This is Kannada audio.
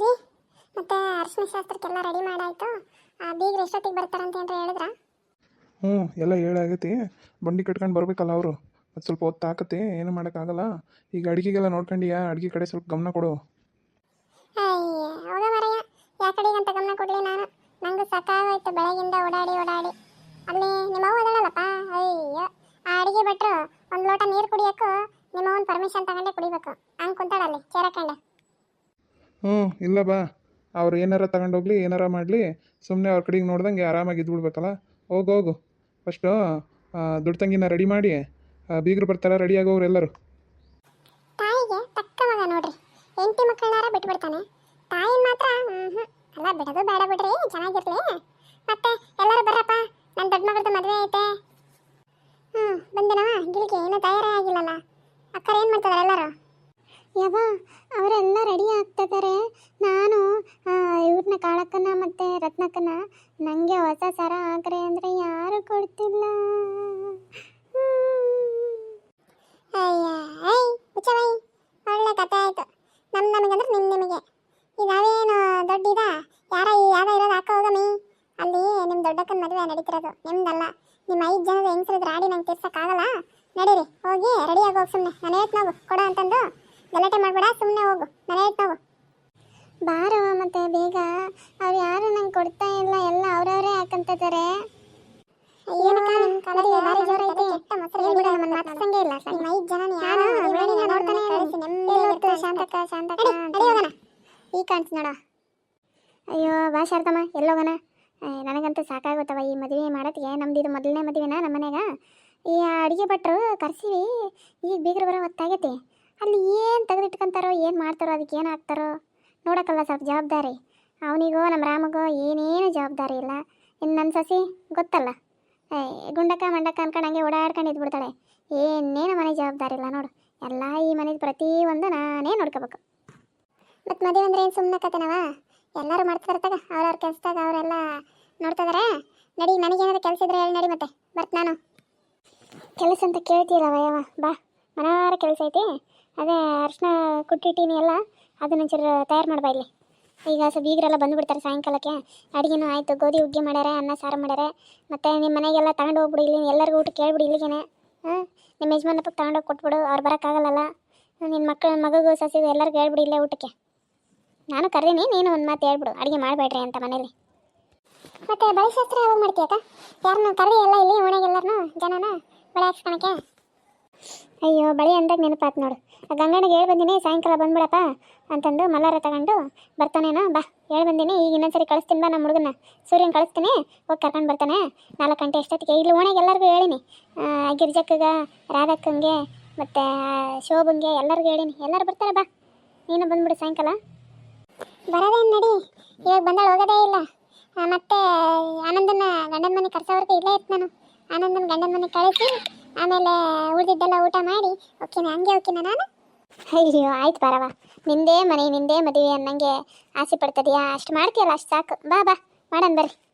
ರೀ? ಮತ್ತೆ ಅರ್ಶಿನ ಶಾಸ್ತ್ರಕ್ಕೆಲ್ಲ ರೆಡಿ ಮಾಡಾಯ್ತು ಬೀಗ್ರು ಎಷ್ಟೊತ್ತಿಗೆ ಬರ್ತಾರಂತ ಏನಾರ ಹೇಳಿದ್ರಾ? ಹ್ಞೂ ಎಲ್ಲ ಹೇಳಾಗೈತಿ ಬಂಡಿ ಕಟ್ಕೊಂಡು ಬರಬೇಕಲ್ಲ ಅವರು. ಅದು ಸ್ವಲ್ಪ ಹೊತ್ತು ಹಾಕತ್ತೆ ಏನು ಮಾಡೋಕ್ಕಾಗಲ್ಲ ಈಗ ಅಡುಗೆಗೆಲ್ಲ ನೋಡ್ಕೊಂಡಿಯಾ? ಅಡುಗೆ ಕಡೆ ಸ್ವಲ್ಪ ಗಮನ ಕೊಡು. ಯಾ ಕಡೆಗಂತ ಗಮನ ಕೊಡ್ಲಿ ನಾನು? ನಂಗೆ ಸಾಕಾಗೋಯ್ತು ಬೆಳಗಿಂದ ಓಡಾಡಿ ಓಡಾಡಿ. ಅಲ್ಲಿ ನಿಮ್ಮವ್ವ ಅದಳಲ್ಲಪ್ಪ? ಅಯ್ಯೋ ಆ ಅಡಿಗೆ ಭಟ್ರು ಒಂದು ಲೋಟ ನೀರು ಕುಡಿಯೋಕ್ಕೂ ನಿಮ್ಮ ಅವ್ನ ಪರ್ಮಿಷನ್ ತಗೊಂಡೇ ಕುಡಿಬೇಕು. ಹಂಗೆ ಕುಂತಾಳಲ್ಲಿ ಚೇರಕಂಡೆ ಹ್ಞೂ, ಇಲ್ಲ ಬಾ. ಅವ್ರು ಏನಾರ ತಗೊಂಡೋಗ್ಲಿ ಏನಾರ ಮಾಡಲಿ ಸುಮ್ಮನೆ ಅವ್ರ ಕಡೆಗೆ ನೋಡ್ದಂಗೆ ಆರಾಮಾಗಿ ಇದ್ಬಿಡ್ಬೇಕಲ್ಲ. ಹೋಗು ಹೋಗು. ಫಸ್ಟು ದುಡ್ಡು ತಂಗಿನ ರೆಡಿ ಮಾಡಿ ಬೀಗರು ಬರ್ತಾರ ರೆಡಿ ಆಗೋರು ಎಲ್ಲರೂ. ತಾಯಿಗೆ ಮಗ ನೋಡ್ರಿ. ಹೆಂಡತಿ ಮಕ್ಕಳನ್ನಾರ ಬಿಟ್ಬಿಡ್ತಾನೆ. ತಾಯಿ ಮಾತ್ರ ಅಲ್ಲ, ಬಿಡೋದು ಬೇಡ ಬಿಡ್ರಿ, ಚೆನ್ನಾಗಿರ್ಲಿ. ಮತ್ತೆ ಎಲ್ಲರೂ ಬರ್ರಪ್ಪ ನನ್ನ ದೊಡ್ಡ ಮಗಳದ್ದು ಮದುವೆ ಐತೆ. ಹ್ಞೂ ಬಂದನವ ಗಿಳಿಗೆ ಏನೂ ತಯಾರೇ ಆಗಿಲ್ಲಲ್ಲ. ಅಕ್ಕರು ಏನು ಮಾಡ್ತಾರೆ ಎಲ್ಲರೂ? ಯವ ಅವರೆಲ್ಲ ರೆಡಿ ಆಗ್ತಿದ್ದಾರೆ ನಾನು ಇವ್ರನ್ನ ಕಾಳಕ್ಕನ ಮತ್ತು ರತ್ನಕ್ಕನ ನನಗೆ ಹೊಸ ಸರ ಆಗ್ರೆ ಅಂದರೆ ಯಾರು ಕೊಡ್ತಿಲ್ಲ. ಒಳ್ಳೆ ಕತೆ ಆಯ್ತು. ನಮ್ ನಮಗಂದ್ರೆ ನಿಮ್ ನಿಮಗೆ. ಇದಾವೇನು ನಾವೇನು ದೊಡ್ಡ ಇದ? ಯಾರ ಈ ಯಾವ್ದ ಇರೋದು ಹಾಕ ಹೋಗಮಿ ಅಲ್ಲಿ ನಿಮ್ ದೊಡ್ಡಕ್ಕನ ಮದುವೆ ನಡೀತಿರೋದು, ನಿಮ್ದಲ್ಲ. ನಿಮ್ಮ ಐದು ಜನದ ಹೆಂಗಸರದ್ದು ರಾಡಿ ನಂಗೆ ತೀರ್ಸಕ್ಕಾಗಲ್ಲ? ನಡೀರಿ, ಹೋಗಿ ರೆಡಿ ಆಗಿ ಹೋಗಿ ಸುಮ್ಮನೆ ನಾನು ಹೇಳ್ತು ನಾವು ಕೊಡು ಅಂತಂದು. ಗಲಾಟೆ ಮಾಡಬೇಡ ಸುಮ್ಮನೆ ಹೋಗು. ಮನೆ ಹೋಗು ಬಾರೋ ಮತ್ತೆ ಬೇಗ. ಅವ್ರು ಯಾರು ನಂಗೆ ಕೊಡ್ತಾ ಇಲ್ಲ ಎಲ್ಲ ಅವ್ರವರೇ ಹಾಕಂತಿದ್ದಾರೆ ಈ ಕಾಣ್ತು ನೋಡ. ಅಯ್ಯೋ ಬಾ ಶಾರದಮ್ಮ ಎಲ್ಲೋಗೋಣ ನನಗಂತೂ ಸಾಕಾಗುತ್ತವ ಈ ಮದುವೆ ಮಾಡೋದಕ್ಕೆ ನಮ್ದು ಇದು ಮೊದಲನೇ ಮದುವೆನಾ ನಮ್ಮ ಮನೆಯಾಗ ಈ ಅಡುಗೆ ಭಟ್ರು ಕರ್ಸಿವಿ. ಈಗ ಬೀಗರು ಬರೋ ಹೊತ್ತಾಗೈತಿ. ಅಲ್ಲಿ ಏನು ತೆಗೆದಿಟ್ಕೊಂತಾರೋ, ಏನು ಮಾಡ್ತಾರೋ, ಅದಕ್ಕೆ ಏನು ಹಾಕ್ತಾರೋ ನೋಡೋಕ್ಕಲ್ಲ ಸ್ವಲ್ಪ ಜವಾಬ್ದಾರಿ. ಅವನಿಗೋ ನಮ್ಮ ರಾಮಗೋ ಏನೇನು ಜವಾಬ್ದಾರಿ ಇಲ್ಲ. ಇನ್ನು ನನ್ನ ಸಸಿ ಗೊತ್ತಲ್ಲ. ಏ, ಗುಂಡಕ್ಕ, ಮಂಡಕ್ಕ ಅನ್ಕೊಂಡು ಹಂಗೆ ಓಡಾಡ್ಕೊಂಡು ಇದ್ಬಿಡ್ತಾಳೆ. ಏನೇನು ಮನೆ ಜವಾಬ್ದಾರಿ ಇಲ್ಲ ನೋಡು. ಎಲ್ಲ ಈ ಮನೆದು ಪ್ರತಿ ಒಂದು ನಾನೇ ನೋಡ್ಕೋಬೇಕು. ಮತ್ತು ಮದುವೆ ಅಂದರೆ ಏನು ಸುಮ್ಮನೆ ಕತೆನವ ಎಲ್ಲರೂ ಮಾಡ್ತಾರೆ ತಗ. ಅವ್ರವ್ರ ಕೆಲಸದಾಗ ಅವರೆಲ್ಲ ನೋಡ್ತಿದಾರೆ? ನಡಿ, ನನಗೇನಾದ್ರು ಕೆಲಸ ಇದ್ರೆ ಹೇಳಿ ನಡಿ ಮತ್ತೆ. ಬರ್ತ ನಾನು. ಕೆಲಸ ಅಂತ ಕೇಳ್ತೀರವ ವಯವ ಬಾ. ಮನಾರ ಕೆಲಸ ಐತಿ. ಅದೇ ಅರ್ಶಿನ ಕುಟ್ಟಿಟ್ಟಿನಿ ಎಲ್ಲ, ಅದನ್ನ ಒಂಚೂರು ತಯಾರು ಮಾಡ್ಬಾ ಇಲ್ಲಿ. ಈಗ ಸ್ವಲ್ಪ ಬೀಗರೆಲ್ಲ ಬಂದುಬಿಡ್ತಾರೆ ಸಾಯಂಕಾಲಕ್ಕೆ. ಅಡುಗೆನೂ ಆಯಿತು, ಗೋಧಿ ಹುಗ್ಗಿ ಮಾಡ್ಯಾರ, ಅನ್ನ ಸಾರು ಮಾಡ್ಯಾರ. ಮತ್ತು ನಿಮ್ಮ ಮನೆಗೆಲ್ಲ ತಗೊಂಡು ಹೋಗ್ಬಿಡು ಇಲ್ಲಿ, ಎಲ್ಲರಿಗೂ ಊಟ ಕೇಳ್ಬಿಡು ಇಲ್ಲಿಗೇನೆ. ಹಾಂ ನಿಮ್ಮ ಯಜಮಾನಪ್ಪ ತಗೊಂಡೋಗಿ ಕೊಟ್ಬಿಡು, ಅವ್ರು ಬರೋಕ್ಕಾಗಲ್ಲಲ್ಲ ನಿನ್ನ ಮಕ್ಕಳ ಮಗಗೂ, ಸಸಿಗೂ ಎಲ್ಲರಿಗೂ ಹೇಳ್ಬಿಡು ಇಲ್ಲೇ ಊಟಕ್ಕೆ. ನಾನು ಕರೀನಿ ನೀನು ಒಂದು ಮಾತು ಹೇಳ್ಬಿಡು, ಅಡುಗೆ ಮಾಡಬೇಡ್ರಿ ಅಂತ ಮನೇಲಿ. ಮತ್ತು ಬಳಿ ಶಾಸ್ತ್ರ ಯಾವಾಗ ಮಾಡ್ತೀಯಕ್ಕ? ಯಾರನ್ನ ಕರೆದಿ ಎಲ್ಲ ಇಲ್ಲಿ ಓಣೆಗೆಲ್ಲರನು ಜನನ, ಬಳೆ ಹಾಕ್ಸ್ಕೊಳಕ್ಕೆ? ಅಯ್ಯೋ, ಬಳಿ ಅಂದಾಗ ನೆನಪಾತ್ ನೋಡು. ಗಂಗಣ್ಣಗೆ ಹೇಳಿ ಬಂದಿನಿ, ಸಾಯಂಕಾಲ ಬಂದ್ಬಿಡಪ್ಪ ಅಂತಂದು ಮಲ್ಲಾರ ತಗೊಂಡು ಬರ್ತಾನೇನೋ, ಬಾ. ಹೇಳಿ ಬಂದಿನಿ, ಈಗ ಇನ್ನೊಂದ್ಸರಿ ಕಳಿಸ್ತೀನಿ ಬಾ ನಮ್ಮ ಹುಡುಗನ ಸೂರ್ಯನ ಕಳಿಸ್ತೀನಿ, ಹೋಗಿ ಕರ್ಕೊಂಡು ಬರ್ತಾನೆ. ನಾಲ್ಕು ಗಂಟೆ ಎಷ್ಟೊತ್ತಿಗೆ? ಇಲ್ಲಿ ಓಣೆಗೆ ಎಲ್ಲರಿಗೂ ಹೇಳಿನಿ. ಗಿರ್ಜಕ್ಕಗ, ರಾಧಕ್ಕಂಗೆ, ಮತ್ತು ಶೋಭಂಗೆ ಎಲ್ಲರಿಗೂ ಹೇಳಿನಿ. ಎಲ್ಲರೂ ಬರ್ತಾರೆ, ಬಾ. ನೀನು ಬಂದ್ಬಿಡು ಸಾಯಂಕಾಲ. ಬರೋದೇನು ನಡಿ. ಇವಾಗ ಬಂದಾಳು ಹೋಗೋದೇ ಇಲ್ಲ. ಮತ್ತೆ ಆನಂದನ ಗಂಡನ ಮನೆ ಕರ್ಸೋವರೆಗೂ ಇಲ್ಲೇ ಇತ್ತು ನಾನು. ಆನಂದನ ಗಂಡನ ಮನೆ ಕಳಿಸಿ ಆಮೇಲೆ ಉಳಿದಿದ್ದೆಲ್ಲ ಊಟ ಮಾಡಿ ಓಕೆನಾ ಹಂಗೆ ಓಕೆನಾ ನಾನು? ಅಯ್ಯೋ, ಆಯ್ತು ಬರವ ನಿಂದೇ ಮನೆ, ನಿಂದೇ ಮದುವೆ ಅನ್ನಂಗೆ ಆಸೆ ಪಡ್ತದೆಯಾ? ಅಷ್ಟು ಮಾಡ್ತೀಯಲ್ಲ, ಅಷ್ಟು ಸಾಕು. ಬಾ ಬಾ, ಮಾಡೋಣ ಬರ್ರಿ.